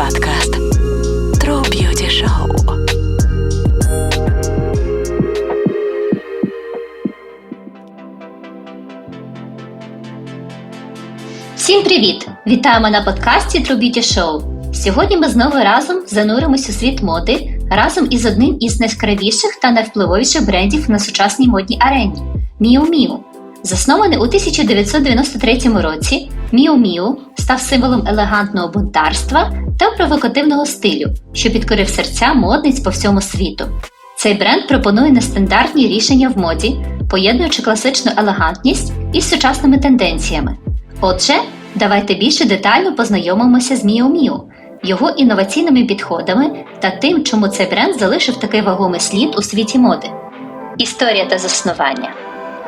Подкаст True Beauty Show. Всім привіт! Вітаємо на подкасті True Beauty Show. Сьогодні ми знову разом зануримось у світ моди разом із одним із найяскравіших та найвпливовіших брендів на сучасній модній арені Miu Miu. Заснований у 1993 році, Miu став символом елегантного бунтарства та провокативного стилю, що підкорив серця модниць по всьому світу. Цей бренд пропонує нестандартні рішення в моді, поєднуючи класичну елегантність із сучасними тенденціями. Отже, давайте більше детально познайомимося з Miu, його інноваційними підходами та тим, чому цей бренд залишив такий вагомий слід у світі моди. Історія та заснування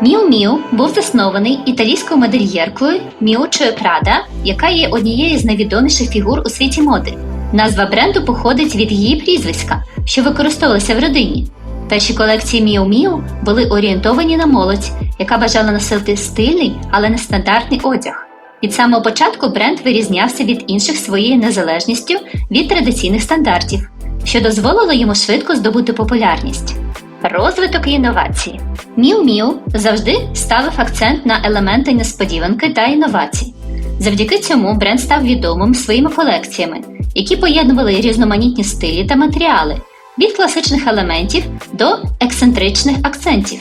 Miu Miu був заснований італійською модельєркою Міучою Прада, яка є однією з найвідоміших фігур у світі моди. Назва бренду походить від її прізвиська, що використовувалося в родині. Перші колекції Miu Miu були орієнтовані на молодь, яка бажала носити стильний, але нестандартний одяг. Від самого початку бренд вирізнявся від інших своєю незалежністю від традиційних стандартів, що дозволило йому швидко здобути популярність. Розвиток і інновації. Miu Miu завжди ставив акцент на елементи несподіванки та інновацій. Завдяки цьому бренд став відомим своїми колекціями, які поєднували різноманітні стилі та матеріали від класичних елементів до ексцентричних акцентів.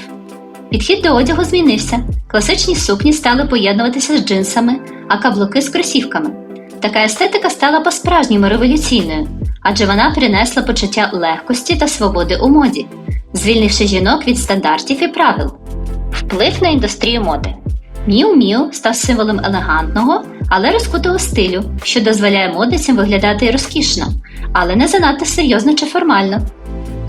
Підхід до одягу змінився. Класичні сукні стали поєднуватися з джинсами, а каблуки з кросівками. Така естетика стала по-справжньому революційною, адже вона принесла почуття легкості та свободи у моді, звільнивши жінок від стандартів і правил. Вплив на індустрію моди. Miu став символом елегантного, але розкутого стилю, що дозволяє модницям виглядати розкішно, але не занадто серйозно чи формально.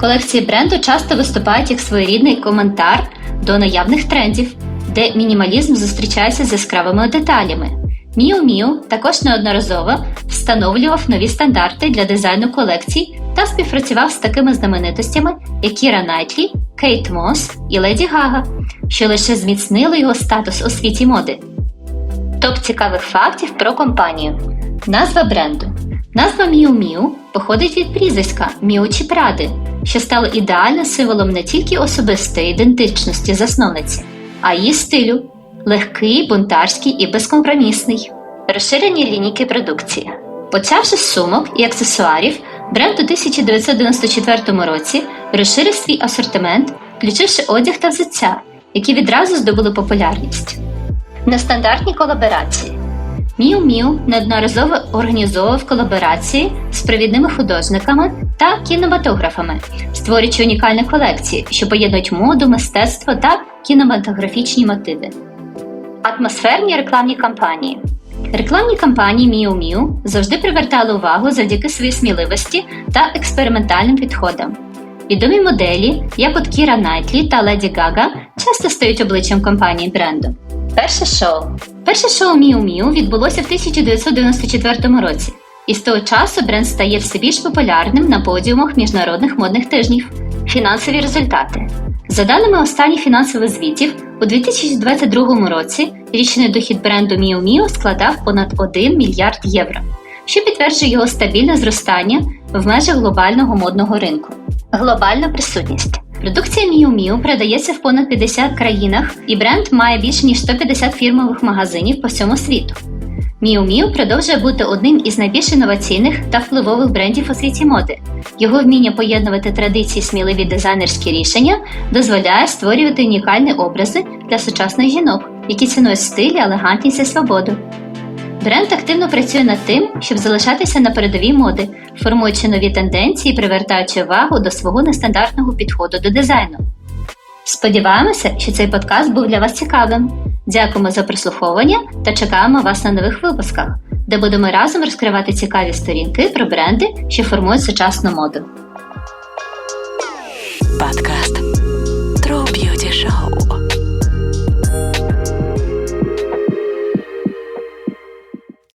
Колекції бренду часто виступають як своєрідний коментар до наявних трендів, де мінімалізм зустрічається з яскравими деталями. Miu також неодноразово встановлював нові стандарти для дизайну колекцій та співпрацював з такими знаменитостями, як Кіра Найтлі, Кейт Мос і Леді Гага, що лише зміцнило його статус у світі моди. Топ цікавих фактів про компанію. Назва бренду. Назва Miu Miu походить від прізвиська Міучі Пради, що стало ідеальним символом не тільки особистої ідентичності засновниці, а її стилю легкий, бунтарський і безкомпромісний. Розширені лінійки продукції. Почавши з сумок і аксесуарів, бренд у 1994 році розширив свій асортимент, включивши одяг та взуття, які відразу здобули популярність. Нестандартні колаборації. Miu Miu неодноразово організовував колаборації з провідними художниками та кінематографами, створюючи унікальні колекції, що поєднують моду, мистецтво та кінематографічні мотиви. Атмосферні рекламні кампанії. Рекламні кампанії Miu Miu завжди привертали увагу завдяки своїй сміливості та експериментальним підходам. Відомі моделі, як от Кіра Найтлі та Леді Гага, часто стають обличчям компанії бренду. Перше шоу. Перше шоу Miu Miu відбулося в 1994 році, і з того часу бренд стає все більш популярним на подіумах міжнародних модних тижнів. Фінансові результати. За даними останніх фінансових звітів, у 2022 році річний дохід бренду Miu Miu складав понад 1 мільярд євро, що підтверджує його стабільне зростання в межах глобального модного ринку. Глобальна присутність. Продукція Miu Miu продається в понад 50 країнах, і бренд має більше ніж 150 фірмових магазинів по всьому світу. Miu Miu продовжує бути одним із найбільш інноваційних та впливових брендів у світі моди. Його вміння поєднувати традиції сміливі дизайнерські рішення дозволяє створювати унікальні образи для сучасних жінок, які цінують стиль, елегантність і свободу. Бренд активно працює над тим, щоб залишатися на передовій моди, формуючи нові тенденції, привертаючи увагу до свого нестандартного підходу до дизайну. Сподіваємося, що цей подкаст був для вас цікавим. Дякуємо за прослуховування та чекаємо вас на нових випусках, де будемо разом розкривати цікаві сторінки про бренди, що формують сучасну моду. Подкаст Show.